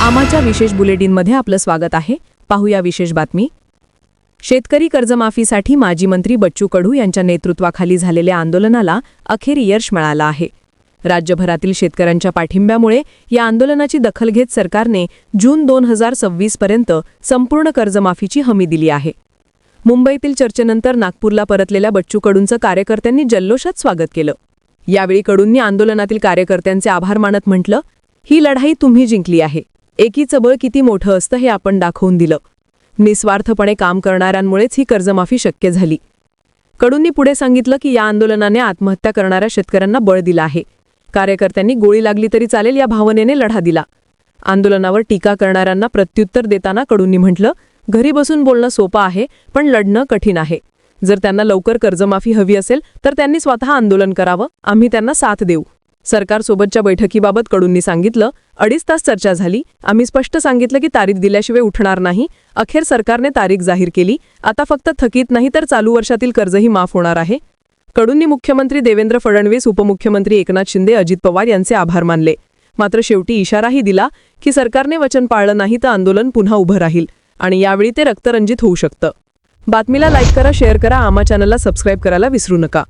आमाच्या विशेष बुलेटिनमध्ये आपलं स्वागत आहे. पाहूया विशेष बातमी. शेतकरी कर्जमाफीसाठी माजी मंत्री बच्चू कडू यांच्या नेतृत्वाखाली झालेल्या आंदोलनाला अखेर यश मिळालं आहे. राज्यभरातील शेतकऱ्यांच्या पाठिंब्यामुळे या आंदोलनाची दखल घेत सरकारने जून दोन हजार सव्वीसपर्यंत संपूर्ण कर्जमाफीची हमी दिली आहे. मुंबईतील चर्चेनंतर नागपूरला परतलेल्या बच्चू कडूंचं कार्यकर्त्यांनी जल्लोषात स्वागत केलं. यावेळी कडूंनी आंदोलनातील कार्यकर्त्यांचे आभार मानत म्हटलं ही लढाई तुम्ही जिंकली आहे. एकीचं बळ किती मोठं असतं हे आपण दाखवून दिलं. निस्वार्थपणे काम करणाऱ्यांमुळेच ही कर्जमाफी शक्य झाली. कडूंनी पुढे सांगितलं की या आंदोलनाने आत्महत्या करणाऱ्या शेतकऱ्यांना बळ दिलं आहे. कार्यकर्त्यांनी गोळी लागली तरी चालेल या भावनेने लढा दिला. आंदोलनावर टीका करणाऱ्यांना प्रत्युत्तर देताना कडूंनी म्हटलं घरी बसून बोलणं सोपं आहे पण लढणं कठीण आहे. जर त्यांना लवकर कर्जमाफी हवी असेल तर त्यांनी स्वतः आंदोलन करावं आम्ही त्यांना साथ देऊ. सरकारसोबतच्या बैठकीबाबत कडूंनी सांगितलं अडीच तास चर्चा झाली. आम्ही स्पष्ट सांगितलं की तारीख दिल्याशिवाय उठणार नाही. अखेर सरकारने तारीख जाहीर केली. आता फक्त थकीत नाही तर चालू वर्षातील कर्जही माफ होणार आहे. कडूंनी मुख्यमंत्री देवेंद्र फडणवीस उपमुख्यमंत्री एकनाथ शिंदे अजित पवार यांचे आभार मानले. मात्र शेवटी इशाराही दिला की सरकारने वचन पाळलं नाही तर आंदोलन पुन्हा उभं राहील आणि यावेळी ते रक्तरंजित होऊ शकतं. बातमीला लाईक करा शेअर करा आमा चॅनलला सबस्क्राईब करायला विसरू नका.